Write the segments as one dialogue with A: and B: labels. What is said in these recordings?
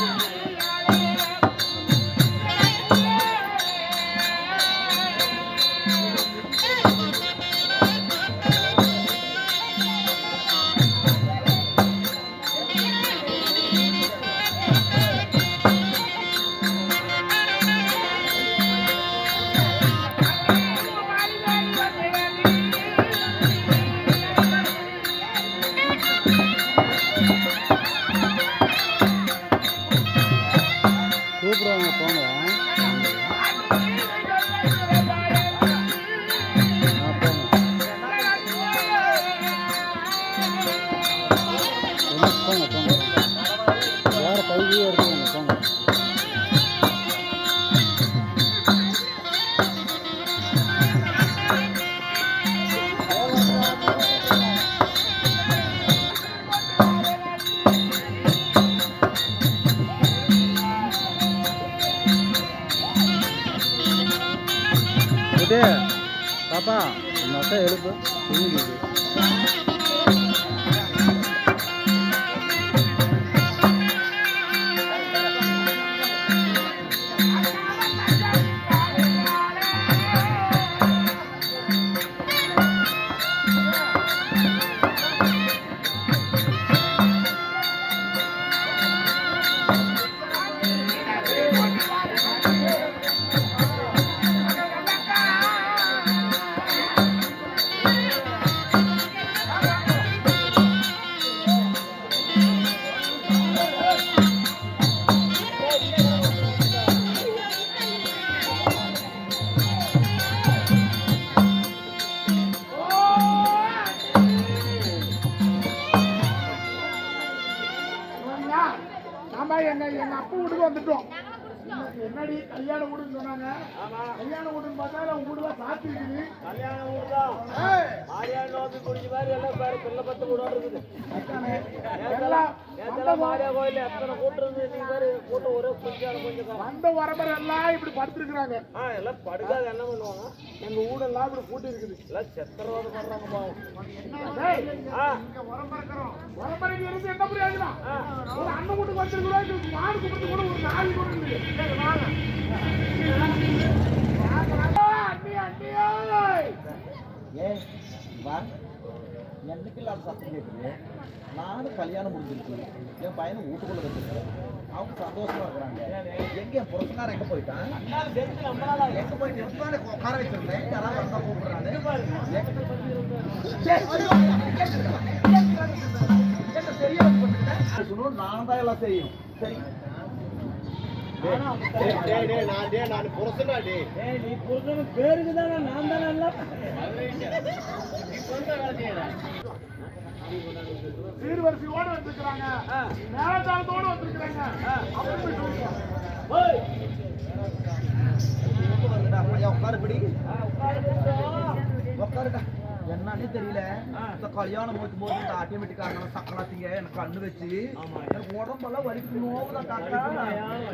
A: Thank you. பாப்பா இந்த அக்கா எழுப்பு.
B: நாம எங்க எங்க அப்பா வீட்டுக்கு வந்துட்டோம். என்னடி கல்யாண வீடுன்னு சொன்னாங்க. கல்யாண வீடுன்னு பார்த்தா உங்க வீடுல சாத்தி இருக்குது. ஏய்,
C: மாரியாள் நோம்பி குடிச்ச மாதிரி எல்லாம் பாரு, பிள்ளை பத்து வீடோட இருக்குது.
B: எல்லாம்
C: கோயில்ல எத்தனை கூட்டம் இருந்தது, நீ பாரு, கூட்டம் ஒரே கொஞ்சம் கொஞ்சம் தான்.
B: வந்த வரம்பரை எல்லாம் இப்படி படுத்திருக்கிறாங்க.
C: எல்லாம் படுக்காத என்ன பண்ணுவாங்க?
B: எங்க வீடெல்லாம் இப்படி கூட்டி இருக்குது
C: எல்லாம் செத்தரவாத பண்றாங்க பாவம்.
B: வரம்பரைக்கு இருந்து என்ன புரியாதுடா ஒரு அண்ணன் வீட்டுக்கு வந்திருக்கிறோம் இது மாடு கும்பிட்டு கூட ஒரு நாய் கூட
D: என்னைக்கு இல்லாத சத்தம் கேட்குது நானும் கல்யாணம் முடிஞ்சிருச்சு என் பையனை வீட்டுக்குள்ள வச்சிருக்கேன் அவங்க சந்தோஷமா இருக்கிறாங்க. எங்க என் புருஷனார் எங்க போயிட்டான்? எங்க போயிட்டு உட்கார வச்சிருந்தேன். யாராவது வந்தா கூப்பிடுறாரு நான் தான் எல்லாம் செய்யும். சரி.
C: பேருக்கு தானே நான் தானே
B: சீர்வரிசையோட வந்திருக்கிறாங்க. மேலத்தாளத்தோட வந்திருக்கிறாங்க.
D: உட்காருடா. என்னன்னே தெரியல இந்த கல்யாணம் போது போது இந்த ஆட்டோமேட்டிக்காக சக்கராத்திங்க எனக்கு கண்ணு வச்சு எனக்கு உடம்பெல்லாம் வலிக்கு நோவுதான் காக்கா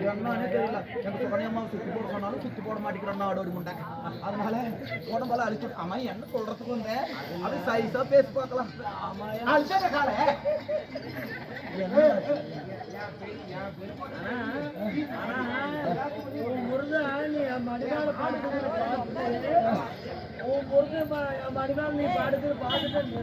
D: என்னன்னே தெரியல எனக்கு சுகனியம்மா சுத்தி போட சொன்னாலும் சுத்தி போட மாட்டேங்கிறான் நாடோடி முண்டை அதனால உடம்பெல்லாம் அழிச்சு அம்மா என்ன சொல்றதுக்கு வந்தேன் அது சைஸா பேசி பார்க்கலாம் அழிச்சத கால
C: உன் முருகன் நீ பாடுக்கிறத பார்த்துட்டு உன் முருகன் மடிகால நீ பாடுக்கிறத பார்த்துட்டு